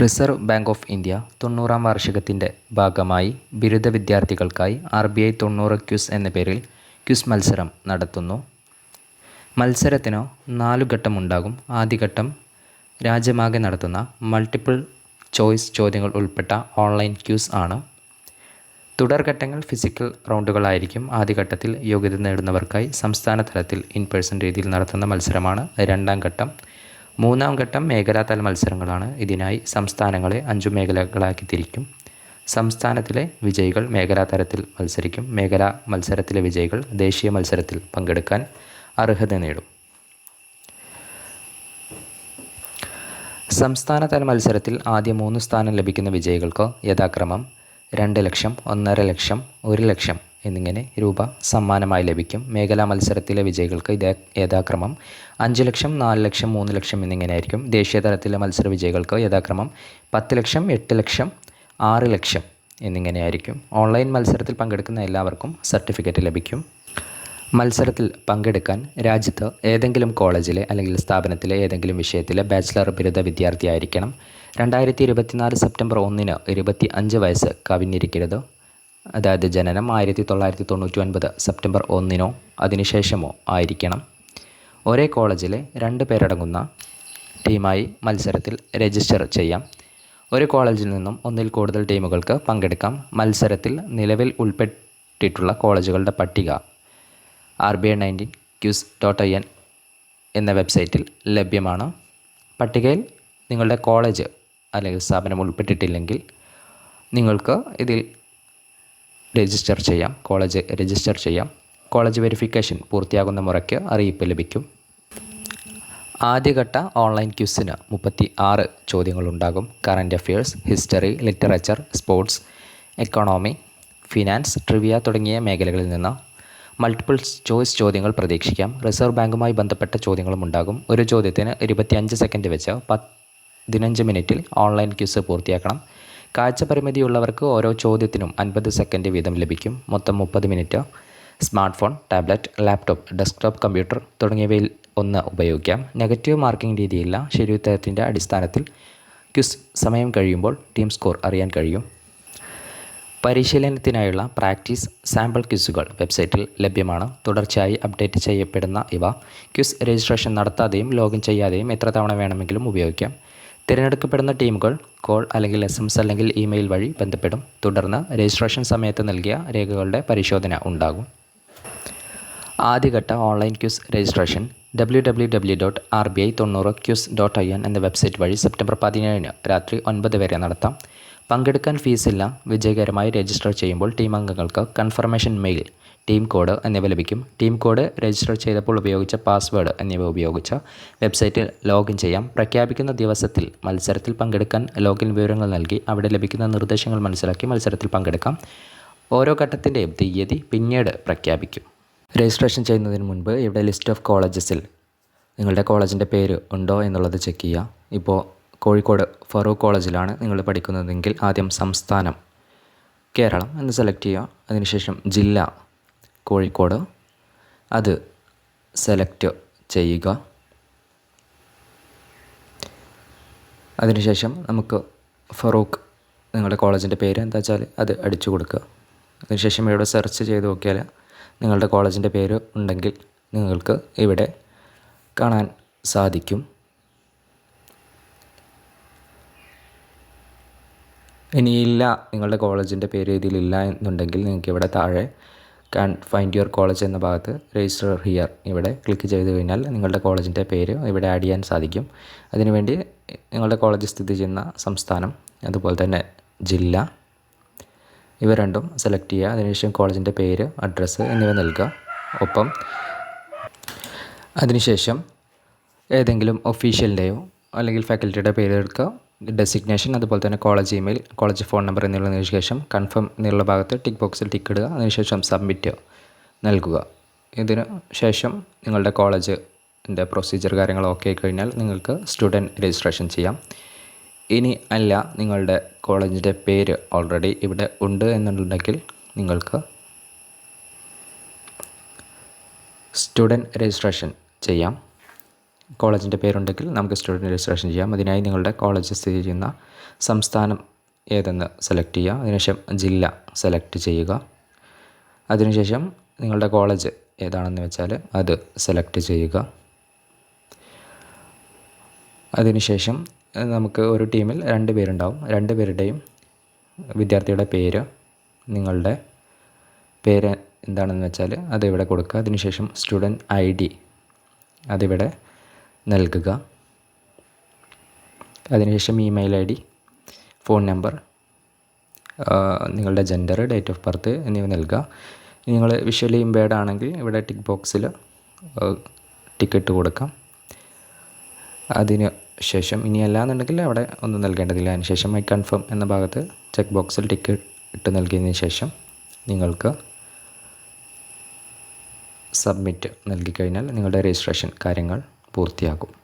Reserve bank of India തൊണ്ണൂറാം വാർഷികത്തിന്റെ ഭാഗമായി ബിരുദ വിദ്യാർത്ഥികൾക്കായി ആർ ബി ഐ തൊണ്ണൂറ് ക്വിസ് എന്ന പേരിൽ ക്വിസ് മത്സരം നടത്തുന്നു. മത്സരത്തിന് നാലു ഘട്ടമുണ്ടാകും. ആദ്യഘട്ടം രാജ്യമാകെ നടത്തുന്ന മൾട്ടിപ്പിൾ ചോയ്സ് ചോദ്യങ്ങൾ ഉൾപ്പെട്ട ഓൺലൈൻ ക്യൂസ് ആണ്. തുടർഘട്ടങ്ങൾ ഫിസിക്കൽ റൗണ്ടുകളായിരിക്കും. ആദ്യഘട്ടത്തിൽ യോഗ്യത നേടുന്നവർക്കായി സംസ്ഥാന തലത്തിൽ ഇൻ പേഴ്സൺ രീതിയിൽ നടത്തുന്ന മത്സരമാണ്. രണ്ടാം ഘട്ടം മൂന്നാം ഘട്ടം മേഖലാതല മത്സരങ്ങളാണ്. ഇതിനായി സംസ്ഥാനങ്ങളെ അഞ്ചു മേഖലകളാക്കി തിരിക്കും സംസ്ഥാനത്തിലെ വിജയികൾ മേഖലാതലത്തിൽ മത്സരിക്കും. മേഖലാ മത്സരത്തിലെ വിജയികൾ ദേശീയ മത്സരത്തിൽ പങ്കെടുക്കാൻ അർഹത നേടും. സംസ്ഥാനതല മത്സരത്തിൽ ആദ്യ മൂന്ന് സ്ഥാനം ലഭിക്കുന്ന വിജയികൾക്ക് യഥാക്രമം രണ്ട് ലക്ഷം ഒന്നര ലക്ഷം ഒരു ലക്ഷം എന്നിങ്ങനെ രൂപ സമ്മാനമായി ലഭിക്കും. മേഖലാ മത്സരത്തിലെ വിജയികൾക്ക് ഇതേ യഥാക്രമം അഞ്ച് ലക്ഷം നാല് ലക്ഷം മൂന്ന് ലക്ഷം എന്നിങ്ങനെയായിരിക്കും. ദേശീയ തലത്തിലെ മത്സര വിജയികൾക്ക് യഥാക്രമം പത്ത് ലക്ഷം എട്ട് ലക്ഷം ആറ് ലക്ഷം എന്നിങ്ങനെയായിരിക്കും. ഓൺലൈൻ മത്സരത്തിൽ പങ്കെടുക്കുന്ന എല്ലാവർക്കും സർട്ടിഫിക്കറ്റ് ലഭിക്കും. മത്സരത്തിൽ പങ്കെടുക്കാൻ രാജ്യത്ത് ഏതെങ്കിലും കോളേജിലെ അല്ലെങ്കിൽ സ്ഥാപനത്തിലെ ഏതെങ്കിലും വിഷയത്തിലെ ബാച്ചിലർ ബിരുദ വിദ്യാർത്ഥിയായിരിക്കണം. രണ്ടായിരത്തി ഇരുപത്തിനാല് സെപ്റ്റംബർ ഒന്നിന് ഇരുപത്തി അഞ്ച് വയസ്സ് കവിഞ്ഞിരിക്കരുത്. അതായത് ജനനം ആയിരത്തി തൊള്ളായിരത്തി തൊണ്ണൂറ്റി ഒൻപത് സെപ്റ്റംബർ ഒന്നിനോ അതിനുശേഷമോ ആയിരിക്കണം. ഒരേ കോളേജിലെ രണ്ട് പേരടങ്ങുന്ന ടീമായി മത്സരത്തിൽ രജിസ്റ്റർ ചെയ്യാം. ഒരു കോളേജിൽ നിന്നും ഒന്നിൽ കൂടുതൽ ടീമുകൾക്ക് പങ്കെടുക്കാം. മത്സരത്തിൽ നിലവിൽ ഉൾപ്പെട്ടിട്ടുള്ള കോളേജുകളുടെ പട്ടിക R B I nineteen quiz dot I N എന്ന വെബ്സൈറ്റിൽ ലഭ്യമാണ്. പട്ടികയിൽ നിങ്ങളുടെ കോളേജ് അല്ലെങ്കിൽ സ്ഥാപനം ഉൾപ്പെട്ടിട്ടില്ലെങ്കിൽ നിങ്ങൾക്ക് ഇതിൽ രജിസ്റ്റർ ചെയ്യാം. കോളേജ് രജിസ്റ്റർ ചെയ്യാം. കോളേജ് വെരിഫിക്കേഷൻ പൂർത്തിയാകുന്ന മുറയ്ക്ക് അറിയിപ്പ് ലഭിക്കും. ആദ്യഘട്ട ഓൺലൈൻ ക്യൂസിന് മുപ്പത്തി ആറ് ചോദ്യങ്ങളുണ്ടാകും. Current affairs history literature sports economy finance trivia തുടങ്ങിയ മേഖലകളിൽ നിന്ന് മൾട്ടിപ്പിൾ ചോയ്സ് ചോദ്യങ്ങൾ പ്രതീക്ഷിക്കാം. റിസർവ് ബാങ്കുമായി ബന്ധപ്പെട്ട ചോദ്യങ്ങളും ഉണ്ടാകും. ഒരു ചോദ്യത്തിന് ഇരുപത്തിയഞ്ച് സെക്കൻഡ് വെച്ച് പതിനഞ്ച് മിനിറ്റിൽ ഓൺലൈൻ ക്യൂസ് പൂർത്തിയാക്കണം. കാഴ്ച പരിമിതിയുള്ളവർക്ക് ഓരോ ചോദ്യത്തിനും അൻപത് സെക്കൻഡ് വീതം ലഭിക്കും. മൊത്തം മുപ്പത് minute. Smart phone tablet laptop desktop computer തുടങ്ങിയവയിൽ ഒന്ന് ഉപയോഗിക്കാം. Negative marking രീതിയില്ല. ശരിയുത്തരത്തിന്റെ അടിസ്ഥാനത്തിൽ ക്വിസ് സമയം കഴിയുമ്പോൾ ടീം സ്കോർ അറിയാൻ കഴിയും. പരിശീലനത്തിനായുള്ള പ്രാക്ടീസ് സാമ്പിൾ ക്വിസുകൾ വെബ്സൈറ്റിൽ ലഭ്യമാണ്. തുടർച്ചയായി അപ്ഡേറ്റ് ചെയ്യപ്പെടുന്ന ഇവ. ക്വിസ് രജിസ്ട്രേഷൻ നടത്താതെയും ലോഗിൻ ചെയ്യാതെയും എത്ര തവണ വേണമെങ്കിലും ഉപയോഗിക്കാം. തിരഞ്ഞെടുക്കപ്പെടുന്ന ടീമുകൾ കോൾ അല്ലെങ്കിൽ എസ് എം എസ് അല്ലെങ്കിൽ ഇമെയിൽ വഴി ബന്ധപ്പെടും. തുടർന്ന് രജിസ്ട്രേഷൻ സമയത്ത് നൽകിയ രേഖകളുടെ പരിശോധന ഉണ്ടാകും. ആദ്യഘട്ട online quiz registration W W W dot R B I തൊണ്ണൂറ് ക്യൂസ് ഡോട്ട് ഐ എൻ എന്ന വെബ്സൈറ്റ് വഴി സെപ്റ്റംബർ പതിനേഴിന് രാത്രി ഒൻപത് വരെ നടത്താം. പങ്കെടുക്കാൻ ഫീസില്ല വിജയകരമായി രജിസ്റ്റർ ചെയ്യുമ്പോൾ ടീം അംഗങ്ങൾക്ക് കൺഫർമേഷൻ മെയിൽ ടീം കോഡ് എന്നിവ ലഭിക്കും. ടീം കോഡ് രജിസ്റ്റർ ചെയ്തപ്പോൾ ഉപയോഗിച്ച പാസ്വേഡ് എന്നിവ ഉപയോഗിച്ച് വെബ്സൈറ്റിൽ ലോഗിൻ ചെയ്യാം. പ്രഖ്യാപിക്കുന്ന ദിവസത്തിൽ മത്സരത്തിൽ പങ്കെടുക്കാൻ ലോഗിൻ വിവരങ്ങൾ നൽകി അവിടെ ലഭിക്കുന്ന നിർദ്ദേശങ്ങൾ മനസ്സിലാക്കി മത്സരത്തിൽ പങ്കെടുക്കാം. ഓരോ ഘട്ടത്തിന്റെയും തീയതി പിന്നീട് പ്രഖ്യാപിക്കും. രജിസ്ട്രേഷൻ ചെയ്യുന്നതിന് മുൻപ് ഇവിടെ ലിസ്റ്റ് ഓഫ് കോളേജസിൽ നിങ്ങളുടെ കോളേജിന്റെ പേര് ഉണ്ടോ എന്നുള്ളത് ചെക്ക് ചെയ്യുക. ഇപ്പോൾ കോഴിക്കോട് ഫറൂഖ് കോളേജിലാണ് നിങ്ങൾ പഠിക്കുന്നതെങ്കിൽ ആദ്യം സംസ്ഥാനം കേരളം എന്ന് സെലക്ട് ചെയ്യുക. അതിനുശേഷം ജില്ല കോഴിക്കോട്. അത് സെലക്ട് ചെയ്യുക. അതിനുശേഷം നമുക്ക് ഫറൂഖ് നിങ്ങളുടെ കോളേജിന്റെ പേര് എന്താ വെച്ചാൽ അത് അടിച്ചു കൊടുക്കുക. അതിനുശേഷം ഇവിടെ സെർച്ച് ചെയ്ത് നോക്കിയാൽ നിങ്ങളുടെ കോളേജിന്റെ പേര് ഉണ്ടെങ്കിൽ നിങ്ങൾക്ക് ഇവിടെ കാണാൻ സാധിക്കും. ഇനിയില്ല നിങ്ങളുടെ കോളേജിന്റെ പേര് ഇതിലില്ല എന്നുണ്ടെങ്കിൽ നിങ്ങൾക്ക് ഇവിടെ താഴെ ഫൈൻഡ് യുവർ കോളേജ് എന്ന ഭാഗത്ത് രജിസ്റ്റർ ഹിയർ ഇവിടെ ക്ലിക്ക് ചെയ്ത് കഴിഞ്ഞാൽ നിങ്ങളുടെ കോളേജിന്റെ പേര് ഇവിടെ ആഡ് ചെയ്യാൻ സാധിക്കും. അതിനുവേണ്ടി നിങ്ങളുടെ കോളേജ് സ്ഥിതി ചെയ്യുന്ന സംസ്ഥാനം അതുപോലെ തന്നെ ജില്ല ഇവ രണ്ടും സെലക്ട് ചെയ്യുക. അതിനുശേഷം കോളേജിന്റെ പേര് അഡ്രസ്സ് എന്നിവ നൽകുക. ഒപ്പം അതിനുശേഷം ഏതെങ്കിലും ഒഫീഷ്യലിന്റെയോ അല്ലെങ്കിൽ ഫാക്കൽറ്റിയുടെ പേര് എടുക്കുക. ഡെസിഗ്നേഷൻ അതുപോലെ തന്നെ college email college phone number എന്നുള്ളതിന് ശേഷം കൺഫേം എന്നുള്ള ഭാഗത്ത് ടിക്ക് ബോക്സിൽ ടിക്ക് ഇടുക. അതിനുശേഷം സബ്മിറ്റ് നൽകുക. ഇതിന് ശേഷം നിങ്ങളുടെ കോളേജിന്റെ പ്രൊസീജിയർ കാര്യങ്ങൾ ഓക്കെ ആയി കഴിഞ്ഞാൽ നിങ്ങൾക്ക് സ്റ്റുഡന്റ് രജിസ്ട്രേഷൻ ചെയ്യാം. ഇനി അല്ല നിങ്ങളുടെ കോളേജിന്റെ പേര് ഓൾറെഡി ഇവിടെ ഉണ്ട് എന്നുണ്ടെങ്കിൽ നിങ്ങൾക്ക് സ്റ്റുഡന്റ് രജിസ്ട്രേഷൻ ചെയ്യാം. കോളേജിന്റെ പേരുണ്ടെങ്കിൽ നമുക്ക് സ്റ്റുഡന്റ് രജിസ്ട്രേഷൻ ചെയ്യാം. അതിനായി നിങ്ങളുടെ കോളേജ് സ്ഥിതി ചെയ്യുന്ന സംസ്ഥാനം ഏതെന്ന് സെലക്ട് ചെയ്യുക. അതിനുശേഷം ജില്ല സെലക്ട് ചെയ്യുക. അതിനുശേഷം നിങ്ങളുടെ കോളേജ് ഏതാണെന്ന് വെച്ചാൽ അത് സെലക്ട് ചെയ്യുക. അതിനുശേഷം നമുക്ക് ഒരു ടീമിൽ രണ്ട് പേരുണ്ടാവും. രണ്ട് പേരുടെയും വിദ്യാർത്ഥിയുടെ പേര് നിങ്ങളുടെ പേര് എന്താണെന്ന് വെച്ചാൽ അതിവിടെ കൊടുക്കുക. അതിനുശേഷം സ്റ്റുഡന്റ് ഐ ഡി അതിവിടെ നൽകുക. അതിനുശേഷം email I D phone number നിങ്ങളുടെ ജെൻഡർ ഡേറ്റ് ഓഫ് ബർത്ത് എന്നിവ നൽകുക. നിങ്ങൾ വിഷ്വലി ഇമ്പേർഡ് ആണെങ്കിൽ ഇവിടെ ടിക്ക് ബോക്സിൽ ടിക്കറ്റ് കൊടുക്കാം. അതിന് ശേഷം ഇനി അല്ലാന്നുണ്ടെങ്കിൽ അവിടെ ഒന്നും നൽകേണ്ടതില്ല. അതിനുശേഷം ഐ കൺഫേം എന്ന ഭാഗത്ത് ചെക്ക് ബോക്സിൽ ടിക്കറ്റ് ഇട്ട് നൽകിയതിന് ശേഷം നിങ്ങൾക്ക് സബ്മിറ്റ് നൽകിക്കഴിഞ്ഞാൽ നിങ്ങളുടെ രജിസ്ട്രേഷൻ കാര്യങ്ങൾ പൂർത്തിയാകും